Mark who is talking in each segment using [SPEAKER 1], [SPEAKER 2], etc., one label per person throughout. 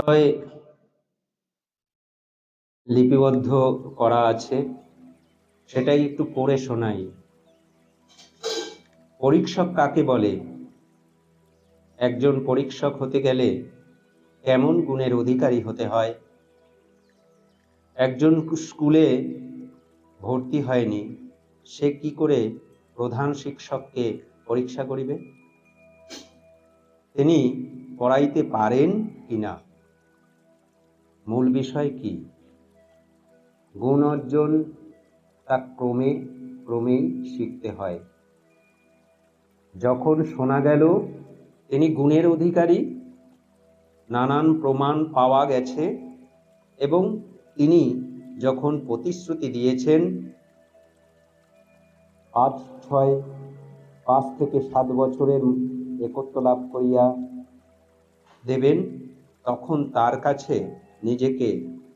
[SPEAKER 1] বিষয় লিপিবদ্ধ করা আছে, সেটাই একটু পড়ে শোনাই। পরীক্ষক কাকে বলে? একজন পরীক্ষক হতে গেলে কেমন গুণের অধিকারী হতে হয়? একজন স্কুলে ভর্তি হয়নি, সে কি করে প্রধান শিক্ষককে পরীক্ষা করিবে? তিনি পড়াইতে পারেন কিনা? মূল বিষয় কি? গুণ অর্জন তা ক্রমে ক্রমেই শিখতে হয়। যখন শোনা গেল, তিনি গুণের অধিকারী, নানান প্রমাণ পাওয়া গেছে এবং তিনি যখন প্রতিশ্রুতি দিয়েছেন, পাঁচ ছয় পাঁচ থেকে সাত বছরের একত্ব লাভ করিয়া দেবেন, তখন তার কাছে নিজেকে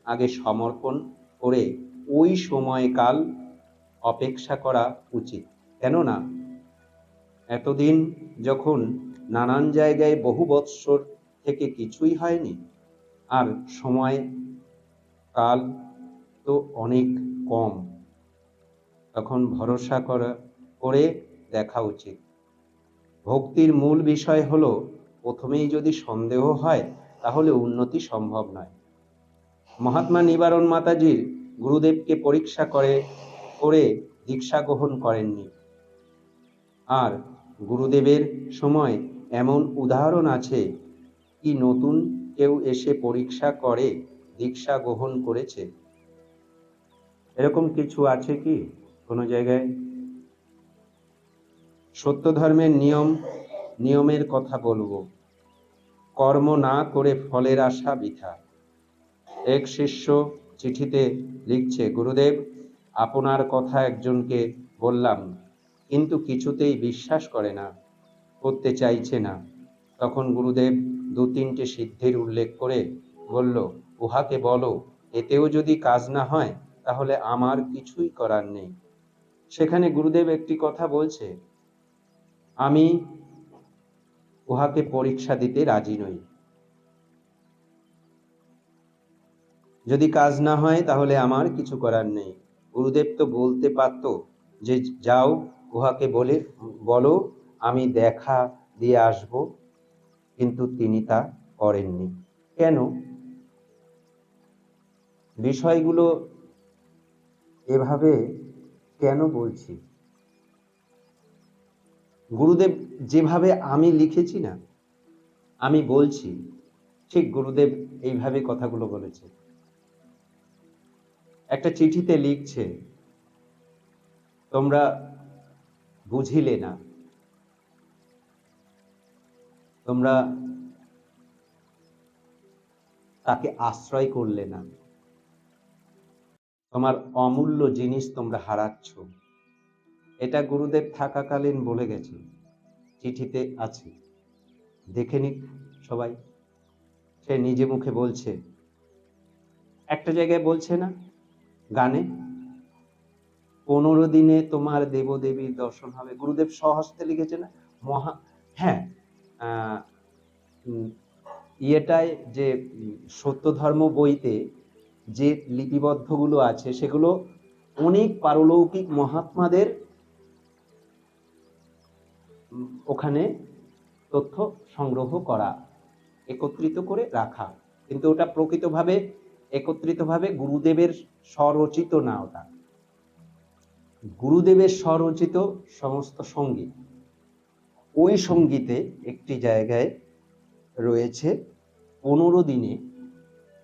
[SPEAKER 1] আগে সমর্পণ করে ওই সময়কাল অপেক্ষা করা উচিত। কেননা, এতদিন যখন নানান জায়গায় বহু বৎসর থেকে কিছুই হয়নি, আর সময় কাল তো অনেক কম, তখন ভরসা করা, করে দেখা উচিত। ভক্তির মূল বিষয় হলো, প্রথমেই যদি সন্দেহ হয়, তাহলে উন্নতি সম্ভব নয়। মহাত্মা নিবারণ মাতাজির গুরুদেবকে পরীক্ষা করে করে দীক্ষা গ্রহণ করেননি। আর গুরুদেবের সময় এমন উদাহরণ আছে কি নতুন কেউ এসে পরীক্ষা করে, দীক্ষা গ্রহণ করেছে? এরকম কিছু আছে কি কোনো জায়গায়? সত্য ধর্মের নিয়ম, নিয়মের কথা বলব। কর্ম না করে ফলের আশা বৃথা। এক শিষ্য চিঠিতে লিখছে, গুরুদেব, আপনার কথা একজনকে বললাম, কিন্তু কিছুতেই বিশ্বাস করে না, করতে চাইছে না। তখন গুরুদেব দু তিনটে সিদ্ধির উল্লেখ করে বলল, উহাকে বলো, এতেও যদি কাজ না হয়, তাহলে আমার কিছুই করার নেই। সেখানে গুরুদেব একটি কথা বলছে, আমি উহাকে পরীক্ষা দিতে রাজি নই। যদি কাজ না হয়, তাহলে আমার কিছু করার নেই। গুরুদেব তো বলতে পারতো যে, যাও উহাকে বলে, বলো, আমি দেখা দিয়ে আসব। কিন্তু তিনি তা করেননি। কেন? বিষয়গুলো এভাবে কেন বলছি? গুরুদেব, যেভাবে আমি লিখেছি না, আমি বলছি, ঠিক গুরুদেব এইভাবে কথাগুলো বলেছে। একটা চিঠিতে লিখছে, তোমরা বুঝিলে না। তোমরা তাকে আশ্রয় করলে না। তোমার অমূল্য জিনিস তোমরা হারাচ্ছ। এটা গুরুদেব থাকাকালীন বলে গেছে। চিঠিতে আছে। দেখে নিক সবাই। সে নিজে মুখে বলছে, একটা জায়গায় বলছে না গানে। পনেরো দিনে তোমার দেবদেবীর দর্শন হবে। গুরুদেব সহস্তে না, মহা হ্যাঁ ইয়েটায় যে সত্য ধর্ম বইতে যে লিপিবদ্ধগুলো আছে, সেগুলো অনেক পারলৌকিক মহাত্মাদের ওখানে তথ্য সংগ্রহ করা, একত্রিত করে রাখা। কিন্তু ওটা প্রকৃতভাবে একত্রিতভাবে গুরুদেবের স্বরচিত না ওটা। গুরুদেবের স্বরচিত সমস্ত সংগীত। ওই সঙ্গীতে একটি জায়গায় রয়েছে পনেরো দিনে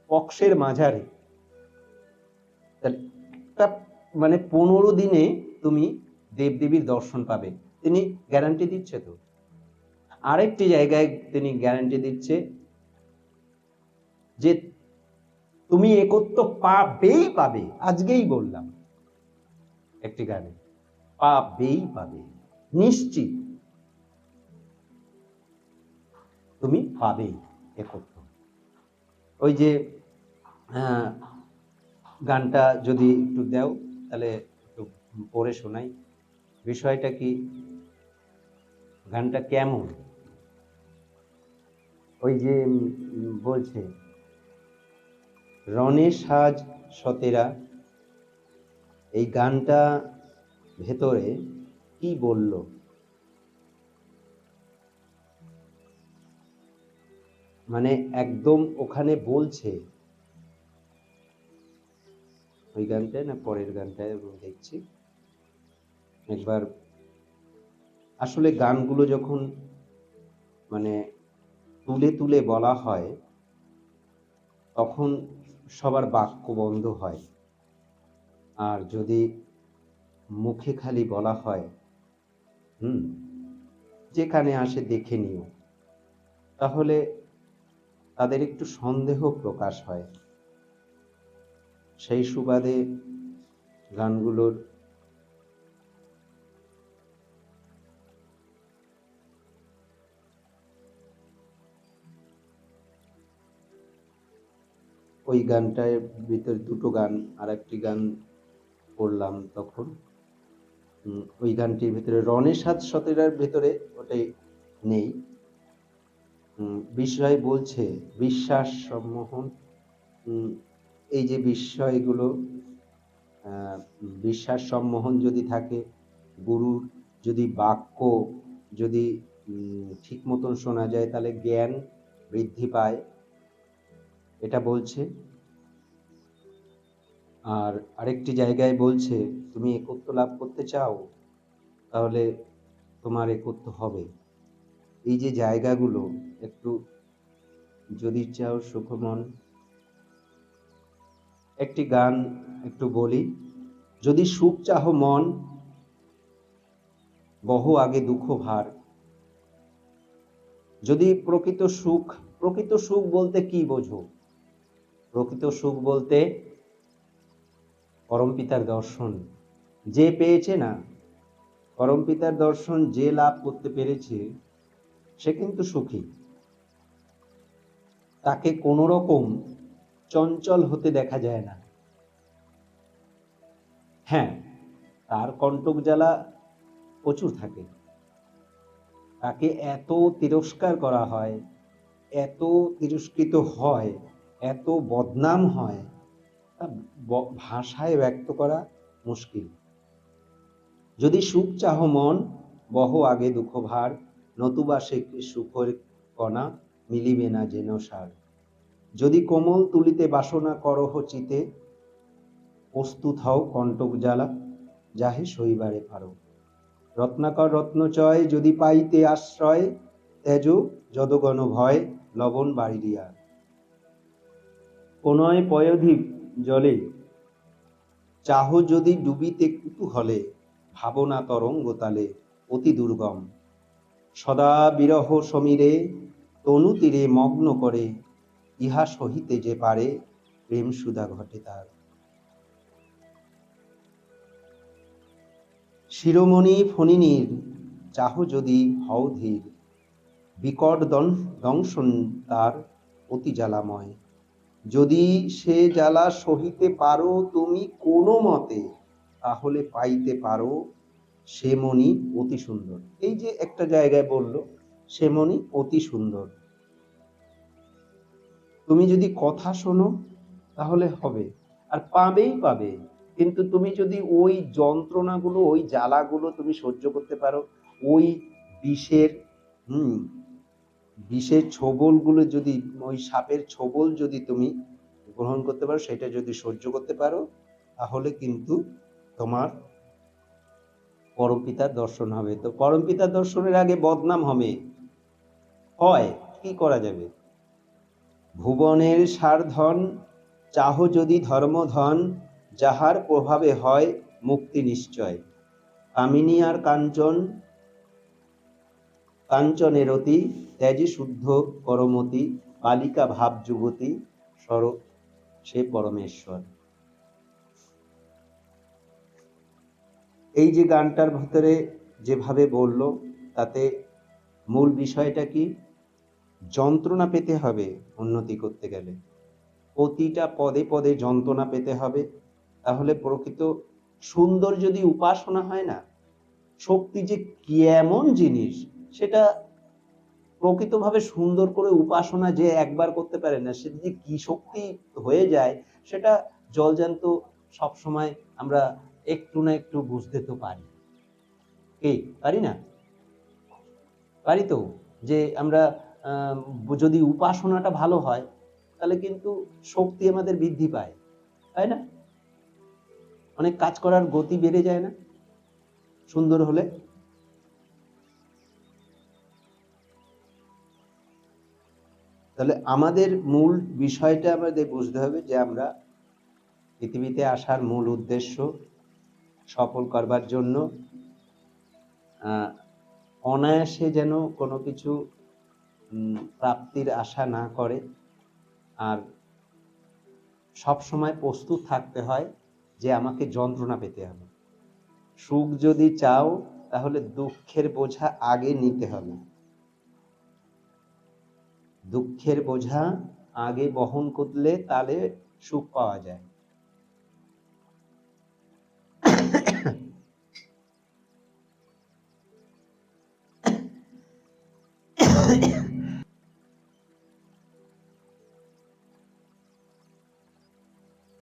[SPEAKER 1] পক্ষের মাঝারে। একটা মানে পনেরো দিনে তুমি দেবদেবীর দর্শন পাবে। তিনি গ্যারান্টি দিচ্ছে তো। আরেকটি জায়গায় তিনি গ্যারান্টি দিচ্ছে যে তুমি একত্র পাবেই পাবে, আজকেই বললাম। একটি গানে, পাবেই পাবে, নিশ্চিত। তুমি পাবেই একত্র ওই যে গানটা যদি একটু দাও, তাহলে একটু পড়ে শোনাই। বিষয়টা কি? গানটা কেমন? ওই যে বলছে রণে সাজ সতেরা। এই গানটা ভেতরে কি বলল? মানে একদম ওখানে বলছে। ওই গানটায় না পরের গানটায় দেখছি। একবার আসলে গানগুলো যখন মানে তুলে তুলে বলা হয়, তখন সবার বাক্য বন্ধ হয়। আর যদি মুখে খালি বলা হয়, হুম, যেখানে আসে দেখে নিও, তাহলে তাদের একটু সন্দেহ প্রকাশ হয়। সেই সুবাদে গানগুলোর ওই গানটার ভিতর দুটো গান আর একটি গান পড়লাম তখন। ওই গানটির ভিতরে রণে সাত সতেরার ভেতরে ওটাই নেই। বিষয় বলছে, বিশ্বাস সম্মোহন। এই যে বিষয়গুলো বিশ্বাস সম্মোহন যদি থাকে, গুরুর যদি বাক্য যদি ঠিক মতন শোনা যায়, তাহলে জ্ঞান বৃদ্ধি পায়। এটা বলছে। আর আরেকটি জায়গায় বলছে, তুমি একত্ব লাভ করতে চাও, তাহলে তোমার একত্ব হবে। এই যে জায়গাগুলো, একটু যদি চাও সুখমন। একটি গান একটু বলি। যদি সুখ চাহ মন, বহু আগে দুঃখ ভার। যদি প্রকৃত সুখ প্রকৃত সুখ বলতে কি বোঝো? প্রকৃত সুখ বলতে পরমপিতার দর্শন। যে পেয়েছে না পরমপিতার দর্শন যে লাভ করতে পেরেছে, সে কিন্তু সুখী। তাকে কোনো রকম চঞ্চল হতে দেখা যায় না। হ্যাঁ তার কণ্টক জ্বালা প্রচুর থাকে। তাকে এত তিরস্কার করা হয়, এত তিরস্কৃত হয় এত বদনাম হয় ভাষায় ব্যক্ত করা মুশকিল। যদি সুখ চাহ মন, বহ আগে দুঃখ ভার, নতুবা সে সুখের কণা মিলিবে না যেন সার। যদি কোমল তুলিতে বাসনা করহ চিতে, প্রস্তুত হও কণ্টক জ্বালা, যাহে সইবারে পারো। রত্নাকর রত্নচয় যদি পাইতে আশ্রয়, তেজ যদগণ ভয়, লবণ বাড়িয়া কোনয় পয়োধি জলে। চাহ যদি ডুবিতে কুতূহলে, ভাবনা তরঙ্গ তালে অতি দুর্গম। সদা বিরহ সমীরে তনু তীরে মগ্ন করে, ইহা সহিতে যে পারে প্রেম সুধা ঘটে তার। শিরোমণি ফণিনীর, চাহ যদি হও ধীর, বিকট দংশন তার অতি জ্বালাময়। যদি সে জ্বালা সহিতে পারো তুমি কোনো মতে, তাহলে পাইতে পারো সে মণি অতি সুন্দর। এই যে একটা জায়গায় বলল সে মণি অতি সুন্দর। তুমি যদি কথা শোনো, তাহলে হবে। আর পাবেই পাবে। কিন্তু তুমি যদি ওই যন্ত্রণাগুলো, ওই জ্বালাগুলো তুমি সহ্য করতে পারো, ওই বিষের, হুম বিষের ছোবলগুলো যদি, ওই সাপের ছোবল যদি তুমি গ্রহণ করতে পারো, সেটা যদি সহ্য করতে পারো, তাহলে কিন্তু তোমার পরমপিতার দর্শন হবে। তো পরমপিতার দর্শনের আগে বদনাম হবে। হয়, কি করা যাবে? ভুবনের সারধন, চাহ যদি ধর্মধন, যাহার প্রভাবে হয় মুক্তি নিশ্চয়। কামিনী আর কাঞ্চন কাঞ্চনের অতি ত্যাজি শুদ্ধ করমতি, বালিকা ভাব যুবতী, স্বরূপ সে পরমেশ্বর। এই যে গানটার ভিতরে যেভাবে বলল, তাতে মূল বিষয়টা কি? যন্ত্রণা পেতে হবে উন্নতি করতে গেলে। প্রতিটা পদে পদে যন্ত্রণা পেতে হবে। তাহলে প্রকৃত সুন্দর যদি উপাসনা হয় না, শক্তি যে কেমন জিনিস সেটা প্রকৃতভাবে সুন্দর করে উপাসনা যে একবার করতে পারে না, সে যে কি শক্তি হয়ে যায়, সেটা জলজান্ত সবসময় আমরা একটু না একটু বুঝতে তো পারি। কি? পারি না? পারি তো, যে আমরা যদি উপাসনাটা ভালো হয়, তাহলে কিন্তু শক্তি আমাদের বৃদ্ধি পায়, তাই না? অনেক কাজ করার গতি বেড়ে যায় না? সুন্দর হলে তাহলে আমাদের মূল বিষয়টা আমাদের বুঝতে হবে যে আমরা পৃথিবীতে আসার মূল উদ্দেশ্য সফল করবার জন্য অনায়াসে যেন কোনো কিছু প্রাপ্তির আশা না করে। আর সব সময় প্রস্তুত থাকতে হয় যে আমাকে যন্ত্রণা পেতে হবে। সুখ যদি চাও তাহলে দুঃখের বোঝা আগে নিতে হবে। দুঃখের বোঝা আগে বহন করলে তাহলে সুখ পাওয়া যায়।